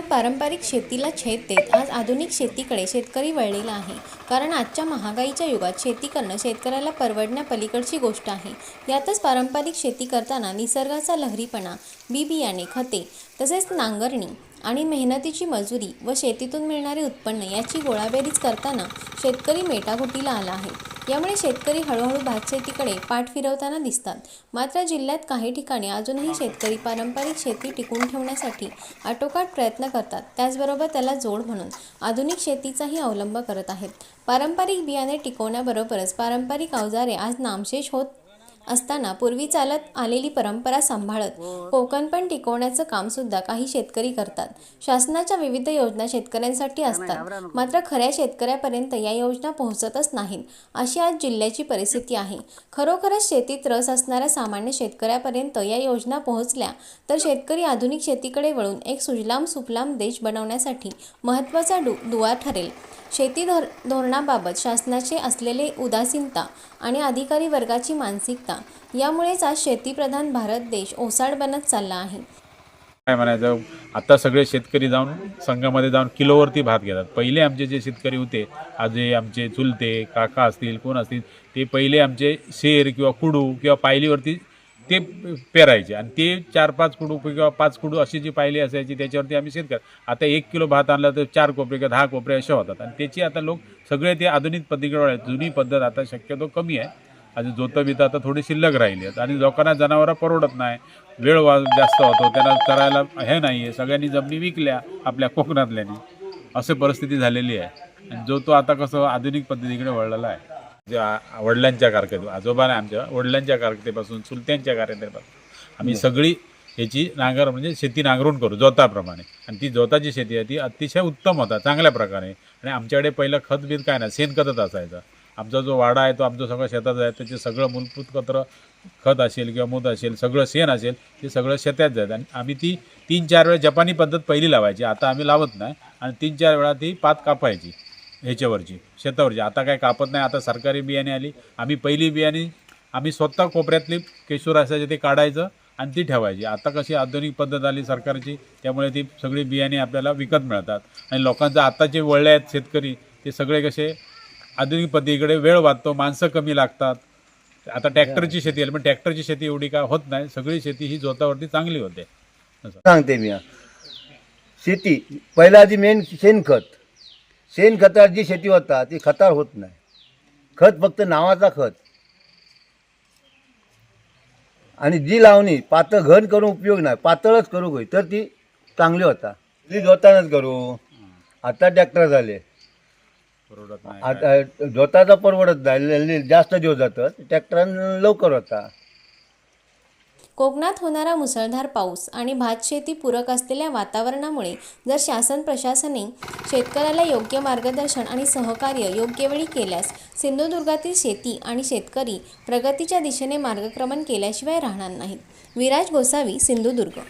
पारंपरिक शेतीला छेद देत आज आधुनिक शेतीकडे शेतकरी वळलेला आहे. कारण आजच्या महागाईच्या युगात शेती करणं शेतकऱ्याला परवडण्यापलीकडची गोष्ट आहे. यातच पारंपरिक शेती करताना निसर्गाचा लहरीपणा बी बियाणे खते तसेच नांगरणी आणि मेहनतीची मजुरी व शेतीतून मिळणारे उत्पन्न याची गोळाबेरीज करताना शेतकरी मेटाकुटीला आला आहे. यामुळे शेतकरी हळूहळू भात शेतीकडे पाठ फिरवताना दिसतात. मात्र जिल्ह्यात काही ठिकाणी अजूनही शेतकरी पारंपरिक शेती टिकून ठेवण्यासाठी आटोकाट प्रयत्न करतात. त्याचबरोबर त्याला जोड म्हणून आधुनिक शेतीचाही अवलंब करत आहेत. पारंपरिक बियाणे टिकवण्याबरोबरच पारंपरिक अवजारे आज नामशेष होत असताना पूर्वी चालत आलेली परंपरा सांभाळत कोकण पण टिकवण्याचं काम सुद्धा काही शेतकरी करतात. शासनाच्या विविध योजना शेतकऱ्यांसाठी असतात. मात्र खऱ्या शेतकऱ्यापर्यंत या योजना पोहोचतच नाहीत अशी आज जिल्ह्याची परिस्थिती आहे. खरोखरच शेतीत रस असणाऱ्या सामान्य शेतकऱ्यापर्यंत या योजना पोहोचल्या तर शेतकरी आधुनिक शेतीकडे वळून एक सुजलाम सुफलाम देश बनवण्यासाठी महत्त्वाचा डु दुवा ठरेल. शेती धोर धोरणाबाबत शासनाचे असलेले उदासीनता आणि अधिकारी वर्गाची मानसिकता यामुळेच आज शेतीप्रधान भारत देश ओसाड बनत चालला आहे. काय म्हणायचं? आता सगळे शेतकरी जाऊन संघामध्ये जाऊन किलोवरती भात घेतात. पहिले आमचे जे शेतकरी होते आजे आमचे चुलते काका असतील कोण असतील ते पहिले आमचे शेर किंवा कुडू किंवा पायलीवरती ते पेरायचे. आणि ते चार पाच कुडू किंवा पाच कुडू अशी जी पायली असायची त्याच्यावरती आम्ही शेतकरी आता एक किलो भात आणला तर चार कोपरे किंवा दहा कोपरे असे होतात. आणि त्याची आता लोक सगळे ते आधुनिक पद्धतीकडे आहेत. जुनी पद्धत आता शक्यतो कमी आहे. आज जोतं बितं आता थोडी शिल्लक राहिली आहेत. आणि लोकांना जनावरं परवडत नाही. वेळ वा जास्त होतो. त्यांना करायला हे नाही आहे सगळ्यांनी जमिनी विकल्या आपल्या कोकणातल्यानी अशी परिस्थिती झालेली आहे. आणि जो तो आता कसं आधुनिक पद्धतीकडे वळलेला आहे. जे वडिलांच्या कारकिर्दी आजोबा आमच्या वडिलांच्या कारकिर्दीपासून चुलत्यांच्या कारकिर्दीपासून. आम्ही सगळी ह्याची नांगर म्हणजे शेती नांगरून करू जोताप्रमाणे. आणि ती जोताची शेती आहे ती अतिशय उत्तम होता चांगल्या प्रकारे. आणि आमच्याकडे पहिलं खत बीत काय नाही शेणखतच असायचं. आमचा जो वाडा आहे तो आमचं सगळं शेतात आहे. त्याचे सगळं मूलभूत कत्र खत असेल किंवा मूत असेल सगळं शेण असेल ते सगळं शेतात जायचं आणि आम्ही ती तीन चार वेळा जपानी पद्धत पहिली लावायची. आता आम्ही लावत नाही. आणि तीन चार वेळा ती पात कापायची ह्याच्यावरची शेतावरची. आता काय कापत नाही. आता सरकारी बियाणे आली. आम्ही पहिली बियाणे आम्ही स्वतः कोपऱ्यातली केशूर असायचे ते काढायचं आणि ती ठेवायची. आता कशी आधुनिक पद्धत आली सरकारची त्यामुळे ती सगळी बियाणे आपल्याला विकत मिळतात. आणि लोकांचं आता जे वळले आहेत शेतकरी ते सगळे कसे आधुनिक पद्धतीकडे वेळ वाचतो माणसं कमी लागतात. आता ट्रॅक्टरची शेती आली पण ट्रॅक्टरची शेती एवढी काय होत नाही. सगळी शेती ही जोतावरती चांगली होते. सांगते मी. शेती पहिला आधी मेन शेणखत. शेणखतावर जी शेती होता ती खतार होत नाही. खत फक्त नावाचा खत. आणि जी लावणी पातळ घन करून उपयोग नाही पातळच करू गई तर ती चांगली होता. ती जोतानच करू. आता ट्रॅक्टर झाले. आता जोताचा परवडत नाही. जास्त दिवस जातं ट्रॅक्टरानं लवकर होता. कोकणात होणारा मुसळधार पाऊस आणि भात शेती पूरक असलेल्या वातावरणामुळे जर शासन प्रशासने शेतकऱ्याला योग्य मार्गदर्शन आणि सहकार्य योग्य वेळी केल्यास सिंधुदुर्गातील शेती आणि शेतकरी प्रगतीच्या दिशेने मार्गक्रमण केल्याशिवाय राहणार नाहीत. विराज गोसावी सिंधुदुर्ग.